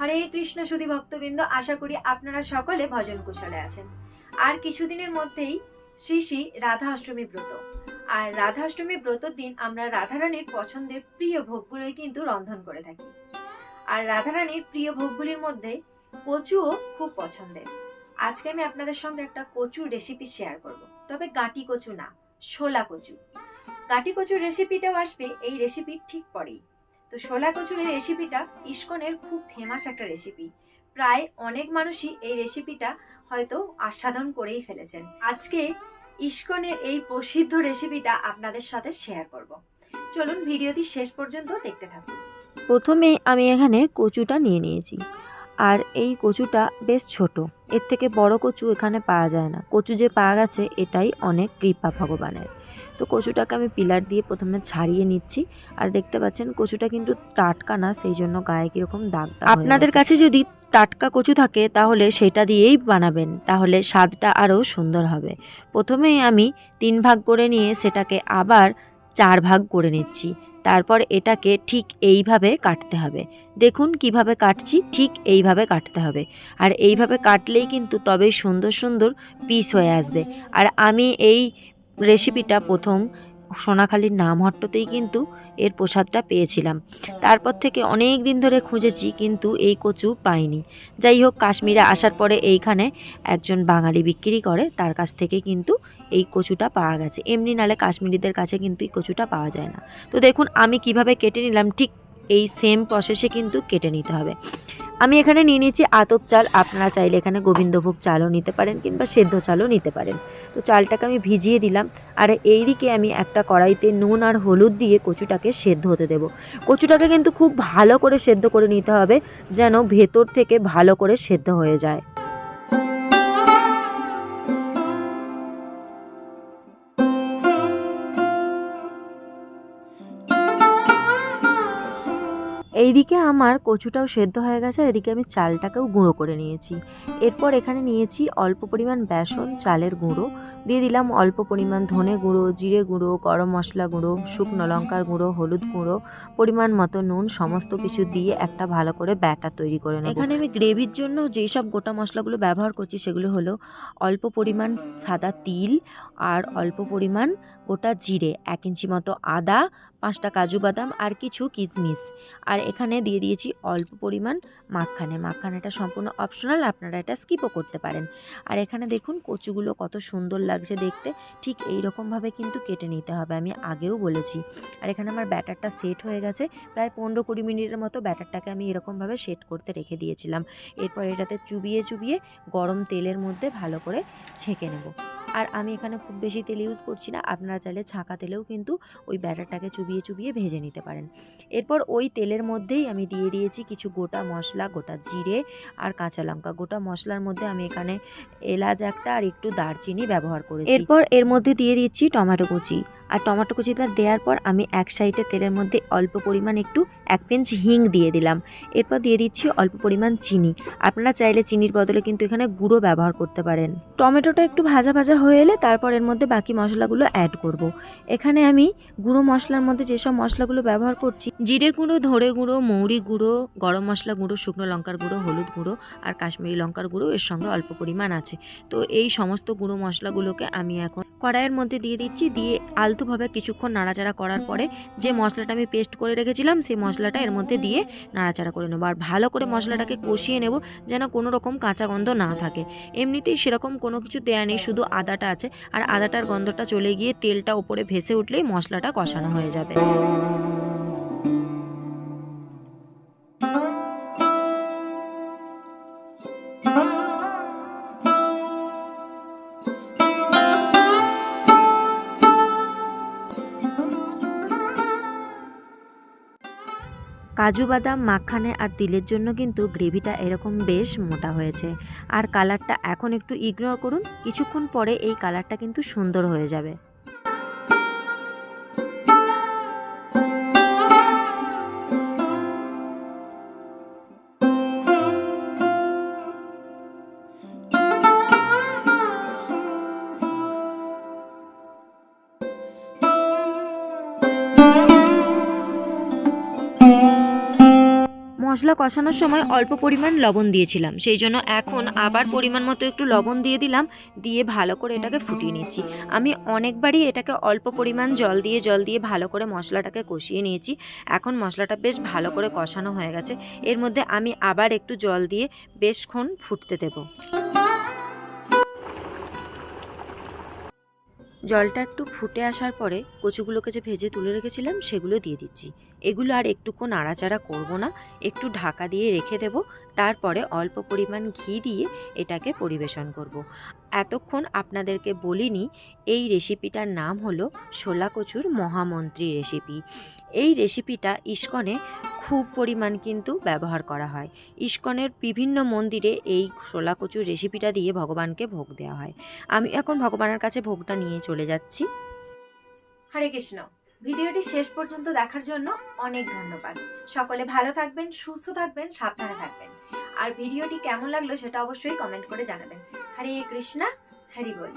হরে কৃষ্ণ সুধী ভক্তবৃন্দ, আশা করি আপনারা সকলে ভজন কুশলে আছেন। আর কিছুদিনের মধ্যেই শ্রী শ্রী রাধা অষ্টমী ব্রত। আর রাধা অষ্টমী ব্রতর দিন আমরা রাধারানীর পছন্দের প্রিয় ভোগগুলোই কিন্তু রন্ধন করে থাকি। আর রাধারানীর প্রিয় ভোগগুলির মধ্যে কচুও খুব পছন্দের। আজকে আমি আপনাদের সঙ্গে একটা কচুর রেসিপি শেয়ার করব। তবে গাঁটি কচু না শোলা কচু। গাঁটি কচুর রেসিপিটাও আসবে, এই রেসিপির ঠিক পরেই। তো শোলা কচুর এই রেসিপিটা ইস্কনের খুব ফেমাস একটা রেসিপি প্রায় অনেক মানুষই এই রেসিপিটা হয়তো আস্বাদন করেই ফেলেছেন। আজকে ইস্কনের এই প্রসিদ্ধ রেসিপিটা আপনাদের সাথে শেয়ার করব। চলুন ভিডিওটি শেষ পর্যন্ত দেখতে থাকুন। প্রথমে আমি এখানে কচুটা নিয়ে নিয়েছি। আর এই কচুটা বেশ ছোট। এর থেকে বড় কচু এখানে পাওয়া যায় না। কচু যে পাওয়া গেছে এটাই অনেক কৃপা ভগবানের। তো কচুটাকে আমি পিলার দিয়ে প্রথমে ছাড়িয়ে নিচ্ছি। আর দেখতে পাচ্ছেন কচুটা কিন্তু টাটকা না সেই জন্য গায়ে কীরকম দাগ দাগ আপনাদের কাছে যদি টাটকা কচু থাকে তাহলে সেটা দিয়েই বানাবেন। তাহলে স্বাদটা আরও সুন্দর হবে। প্রথমেই আমি তিন ভাগ করে নিয়ে সেটাকে আবার চার ভাগ করে নিচ্ছি। তারপর এটাকে ঠিক এইভাবে কাটতে হবে। দেখুন কীভাবে কাটছি ঠিক এইভাবে কাটতে হবে। আর এইভাবে কাটলেই কিন্তু তবেই সুন্দর সুন্দর পিস হয়ে আসবে। আর আমি এই রেসিপিটা প্রথম সোনাখালির নামহট্টতেই কিন্তু এর প্রসাদটা পেয়েছিলাম। তারপর থেকে অনেক দিন ধরে খুঁজেছি, কিন্তু এই কচু পাইনি। যাই হোক, কাশ্মীরে আসার পরে এইখানে একজন বাঙালি বিক্রি করে, তার কাছ থেকে কিন্তু এই কচুটা পাওয়া গেছে। এমনি নালে কাশ্মীরিদের কাছে কিন্তু এই কচুটা পাওয়া যায় না। তো দেখুন, আমি কীভাবে কেটে নিলাম, ঠিক এই সেম প্রসেসে কিন্তু কেটে নিতে হবে। আমি এখানে নিয়ে নিয়েছি আতপ চাল। আপনারা চাইলে এখানে গোবিন্দভোগ চালও নিতে পারেন কিংবা সেদ্ধ চালও নিতে পারেন। তো চালটাকে আমি ভিজিয়ে দিলাম। আর এই দিকে আমি একটা কড়াইতে নুন আর হলুদ দিয়ে কচুটাকে সেদ্ধ হতে দেব। কচুটাকে কিন্তু খুব ভালো করে সেদ্ধ করে নিতে হবে, যেন ভেতর থেকে ভালো করে সেদ্ধ হয়ে যায়। এইদিকে আমার কচুটাও সেদ্ধ হয়ে গেছে, আর এদিকে আমি চালটাকেও গুঁড়ো করে নিয়েছি। এরপর এখানে নিয়েছি অল্প পরিমাণ বেসন, চালের গুঁড়ো। দিয়ে দিলাম অল্প পরিমাণ ধনে গুঁড়ো, জিরে গুঁড়ো, গরম মশলা গুঁড়ো, শুকনো লঙ্কার গুঁড়ো, হলুদ গুঁড়ো, পরিমাণ মতো নুন, সমস্ত কিছু দিয়ে একটা ভালো করে ব্যাটার তৈরি করে নেব। এখানে আমি গ্রেভির জন্য যেই সব গোটা মশলাগুলো ব্যবহার করছি সেগুলো হলো অল্প পরিমাণ সাদা তিল আর অল্প পরিমাণ গোটা জিরে এক ইঞ্চি মতো আদা, পাঁচটা কাজু বাদাম আর কিছু কিশমিশ আর এখানে দিয়ে দিয়েছি অল্প পরিমাণ মাখানে মাখানেটা সম্পূর্ণ অপশনাল আপনারা এটা স্কিপও করতে পারেন। আর এখানে দেখুন কচুগুলো কত সুন্দর লাগছে দেখতে। ঠিক এই রকমভাবে কিন্তু কেটে নিতে হবে, আমি আগেও বলেছি। আর এখানে আমার ব্যাটারটা সেট হয়ে গেছে। প্রায় পনেরো কুড়ি মিনিটের মতো ব্যাটারটাকে আমি এরকমভাবে সেট করতে রেখে দিয়েছিলাম। এরপর এটাতে চুবিয়ে চুবিয়ে গরম তেলের মধ্যে ভালো করে ছেঁকে নেব। আর আমি এখানে খুব বেশি তেল ইউজ করছি না। আপনারা চাইলে ছাঁকা তেলেও কিন্তু ওই ব্যাটারটাকে চুবিয়ে চুবিয়ে ভেজে নিতে পারেন। এরপর ওই তেলের মধ্যেই আমি দিয়ে দিয়েছি কিছু গোটা মশলা, গোটা জিরে আর কাঁচা লঙ্কা। গোটা মশলার মধ্যে আমি এখানে এলাচ একটা আর একটু দারচিনি ব্যবহার করেছি। এরপর এর মধ্যে দিয়ে দিচ্ছি টমেটো কুচি। আর টমেটো কুচিটা দেওয়ার পর আমি এক সাইডে তেলের মধ্যে অল্প পরিমাণ একটু এক পিঞ্চ হিং দিয়ে দিলাম। এরপর দিয়ে দিচ্ছি অল্প পরিমাণ চিনি। আপনারা চাইলে চিনির বদলে কিন্তু এখানে গুঁড়ো ব্যবহার করতে পারেন। টমেটোটা একটু ভাজা ভাজা হয়ে এলে তারপর এর মধ্যে বাকি মশলাগুলো অ্যাড করব। এখানে আমি গুঁড়ো মশলার মধ্যে যেসব মশলাগুলো ব্যবহার করছি, জিরে গুঁড়ো ধরে গুঁড়ো, মৌরি গুঁড়ো, গরম মশলা গুঁড়ো, শুকনো লঙ্কার গুঁড়ো, হলুদ গুঁড়ো আর কাশ্মীরি লঙ্কার গুঁড়ো এর সঙ্গে অল্প পরিমাণ আছে। তো এই সমস্ত গুঁড়ো মশলাগুলোকে আমি এখন কড়াইয়ের মধ্যে দিয়ে দিচ্ছি, দিয়ে আলতুভাবে কিছুক্ষণ নাড়াচাড়া করার পরে যে মশলাটা আমি পেস্ট করে রেখেছিলাম, সেই মশলাটা এর মধ্যে দিয়ে নাড়াচাড়া করে নেব। আর ভালো করে মশলাটাকে কষিয়ে নেব যেন কোনো রকম কাঁচা গন্ধ না থাকে। এমনিতেই সেরকম কোনো কিছু দেয়া নেই, শুধু আদাটা আছে। আর আদাটার গন্ধটা চলে গিয়ে তেলটা ওপরে ভেসে উঠলেই মশলাটা কষানো হয়ে যাবে। কাজু বাদাম, মাখানে আর তিলের জন্য কিন্তু গ্রেভিটা এরকম বেশ মোটা হয়েছে। আর কালারটা এখন একটু ইগনোর করুন, কিছুক্ষণ পরে এই কালারটা কিন্তু সুন্দর হয়ে যাবে। মশলা কষানোর সময় অল্প পরিমাণ লবণ দিয়েছিলাম। সেই জন্য এখন আবার পরিমাণ মতো একটু লবণ দিয়ে দিলাম, দিয়ে ভালো করে এটাকে ফুটিয়ে নিচ্ছি। আমি অনেকবারই এটাকে অল্প পরিমাণ জল দিয়ে জল দিয়ে ভালো করে মশলাটাকে কষিয়ে নিয়েছি। এখন মশলাটা বেশ ভালো করে কষানো হয়ে গেছে। এর মধ্যে আমি আবার একটু জল দিয়ে বেশক্ষণ ফুটতে দেবো। জলটা একটু ফুটে আসার পরে কচুগুলোকে যে ভেজে তুলে রেখেছিলাম সেগুলো দিয়ে দিচ্ছি। এগুলো আর একটুকু নাড়াচাড়া করব না, একটু ঢাকা দিয়ে রেখে দেব তারপরে অল্প পরিমাণ ঘি দিয়ে এটাকে পরিবেশন করব। এতক্ষণ আপনাদেরকে বলিনি, এই রেসিপিটার নাম হলো শোলা কচুর মহামন্ত্রী রেসিপি এই রেসিপিটা ইস্কনে খুব পরিমাণ কিন্তু ব্যবহার করা হয়। ইস্কনের বিভিন্ন মন্দিরে এই শোলা কচুর রেসিপিটা দিয়ে ভগবানকে ভোগ দেওয়া হয়। আমি এখন ভগবানের কাছে ভোগটা নিয়ে চলে যাচ্ছি। হরে কৃষ্ণ। ভিডিওটি শেষ পর্যন্ত দেখার জন্য অনেক ধন্যবাদ। সকলে ভালো থাকবেন, সুস্থ থাকবেন, সাবধানে থাকবেন। আর ভিডিওটি কেমন লাগল সেটা অবশ্যই কমেন্ট করে জানাবেন। হরে কৃষ্ণা হরি বল।